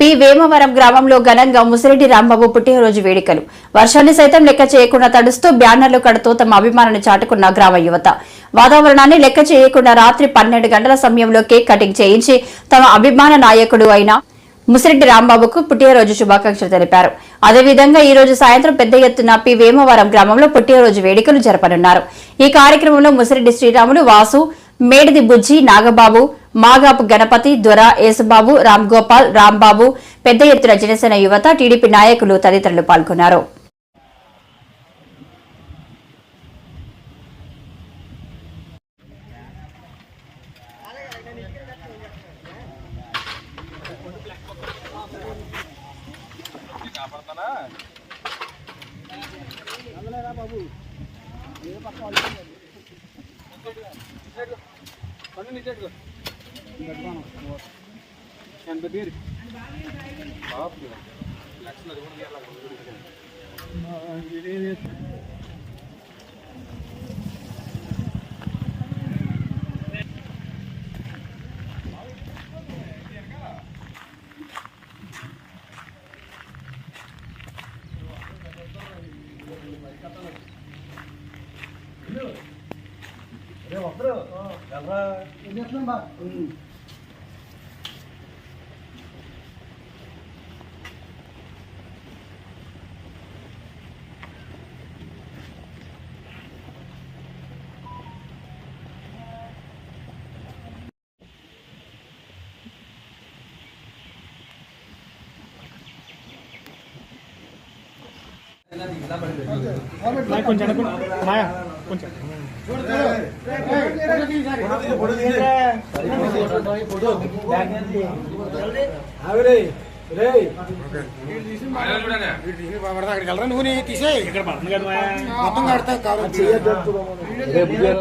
P Vemavaram గ్రామంలో ఘనంగా ముసిరెడ్డి రాంబాబు పుట్టినరోజు వేడుకలు. వర్షాన్ని సైతం లెక్క చేయకుండా తడుస్తూ బ్యానర్లు కడుతూ తమ అభిమానాన్ని చాటుకున్న గ్రామ యువత. వాతావరణాన్ని లెక్క చేయకుండా రాత్రి పన్నెండు గంటల సమయంలో కేక్ కటింగ్ చేయించి తమ అభిమాన నాయకుడు అయిన ముసిరెడ్డి రాంబాబుకు పుట్టినరోజు శుభాకాంక్షలు తెలిపారు. అదేవిధంగా ఈ రోజు సాయంత్రం పెద్ద ఎత్తున పి వేమవరం గ్రామంలో పుట్టినరోజు వేడుకలు జరపనున్నారు. ఈ కార్యక్రమంలో ముసిరెడ్డి శ్రీరాములు వాసు మేడిది బుజ్జి నాగబాబు మాగాపు గణపతి దొర యేసుబాబు రామ్ గోపాల్ రాంబాబు పెద్ద ఎత్తున జనసేన యువత టీడీపీ నాయకులు తదితరులు పాల్గొన్నారు. ఎనభై పేరు ఇదే Gracias. మాయ కొంచెం అనుకున్నా మాయ కొంచెం అక్కడికి వెళ్ళరా నువ్వు నీ తీసేయి ఇక్కడ పడుతుంది కదా మాయ మొత్తం కడతా కావాలి